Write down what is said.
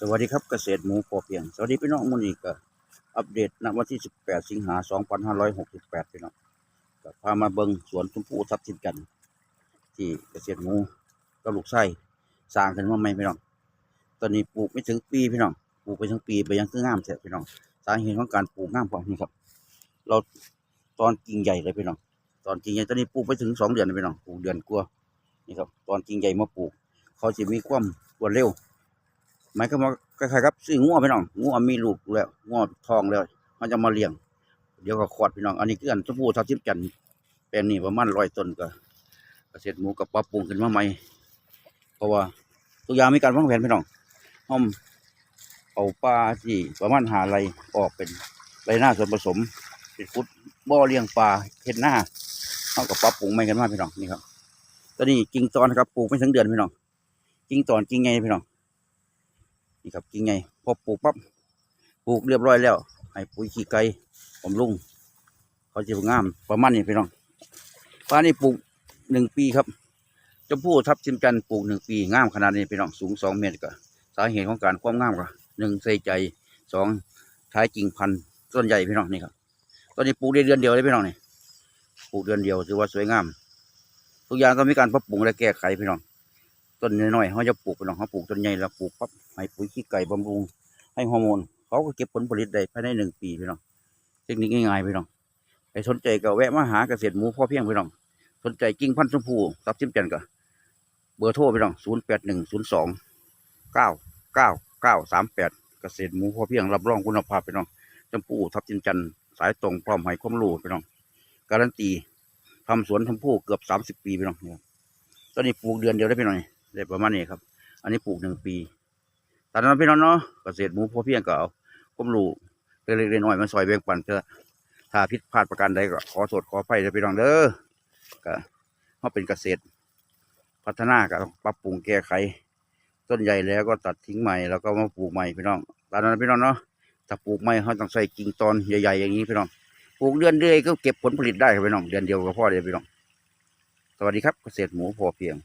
สวัสดีครับเกษตรหมูพอเพียง สวัสดีพี่น้องมื้อนี้ก็อัปเดตณวันที่ 18 สิงหา 2568 พี่น้องก็พามาเบิงสวนชมพู่ทับทิมกัน ที่เกษตรหมูกับลูกไส้สร้างขึ้นมาใหม่พี่น้อง ตอนนี้ปลูกไม่ถึงปีพี่น้องปลูกไปถึงปีไปยังคืองามแท้พี่น้องสาเหตุของการปลูกงามเพราะนี่ครับ เราตอนกิ่งใหญ่เลยพี่น้องตอนกิ่งใหญ่ตอนนี้ปลูกไปถึงสองเดือนเลยพี่น้องปลูกเดือนกว่านี่ครับตอนกิ่งใหญ่มาปลูก เขาจะมีความรวดเร็ว หมายความว่าคล้ายๆครับซื้องัวพี่น้องงัวมีลูกแล้วงัวทองแล้ว มันจะมาเลี้ยง เดี๋ยวก็คลอดพี่น้อง อันนี้คืออันชมพูทับทิมจันทร์แปลงนี้ประมาณร้อยต้นก็เกษตรหมูกับปรับปรุงขึ้นมาใหม่เพราะว่าตัวอย่างมีการวางแผนพี่น้องห้อมเอาปลาที่ประมาณหาไรออกเป็นไรหน้าส่วนผสมเป็นฟุตบ่อเลี้ยงปลาเห็ดหน้าเขากับปรับปรุงใหม่กันมาพี่น้องนี่ครับตอนนี้กิ่งตอนครับปลูกไม่ถึงเดือนพี่น้องกิ่งตอนกิ่งไงพี่น้อง นี่ครับกิ่งไงพอปลูกปั๊บปลูกเรียบร้อยแล้วให้ปุ๋ยขี้ไก่ผมลุงเขาจะงามประมาณนี้พี่น้องป้านี่ปลูกหนึ่งปีครับชมพู่ทับทิมจันปลูกหนึ่งปีงามขนาดนี้พี่น้องสูงสองเมตรก็สาเหตุของการความงามก็หนึ่งใส่ใจสองท้ายกิ่งพันต้นใหญ่พี่น้องนี่ครับตอนนี้ปลูกได้เดือนเดียวเลยพี่น้องนี่ปลูกเดือนเดียวถือว่าสวยงาม ทุกอย่างต้องมีการปรับปรุงและแก้ไขพี่น้อง ต้นน้อยๆเขาจะปลูกไปน้องเขาปลูกต้นใหญ่แล้วปลูกปั๊บให้ปุ๋ยขี้ไก่บำรุง ให้ฮอร์โมน เขาก็เก็บผลผลิตได้ภายในหนึ่งปีพี่น้องเทคนิคง่ายๆพี่น้องใครสนใจก็แวะมาหาเกษตรหมูพ่อเพียงพี่น้องสนใจกิ่งพันธุ์ชมพูตับทิมจันก็เบอร์โทรพี่น้องศูนย์แปดหนึ่งศูนย์สองเก้าเก้าเก้าสามแปดเกษตรหมูพ่อเพียงรับรองคุณภาพพี่น้องชมพูทับทิมจันสายตรงพร้อมให้ความรู้พี่น้องการันตีทำสวนชมพูเกือบสามสิบปีพี่น้องตอนนี้ปลูกเดือนเดียวได้พี่น้อง ได้ประมาณนี้ครับ อันนี้ปลูกหนึ่งปีตอนนั้นพี่น้องเนาะเกษตรหมูพอเพียงก็เอาผมรู้เล็กๆน้อยๆมาซอยแบ่งปันเถอถ้าผิดพลาดประการใดก็ขอโทษขออภัยเลองเด้อก็เขาเป็นเกษตร พัฒนาก็ต้องปรับปรุงแก้ไข ต้นใหญ่แล้วก็ตัดทิ้งใหม่แล้วก็มาปลูกใหม่พี่น้องตอนนั้นพี่น้องเนาะถ้าปลูกใหม่เขาต้องใส่กิ่งตอนใหญ่ๆอย่างนี้พี่น้องปลูกเดือนเดียวก็เก็บผลผลิตได้ครับพี่น้องเดือนเดียวก็พอเลยพี่น้องสวัสดีครับเกษตรหมูพอเพียง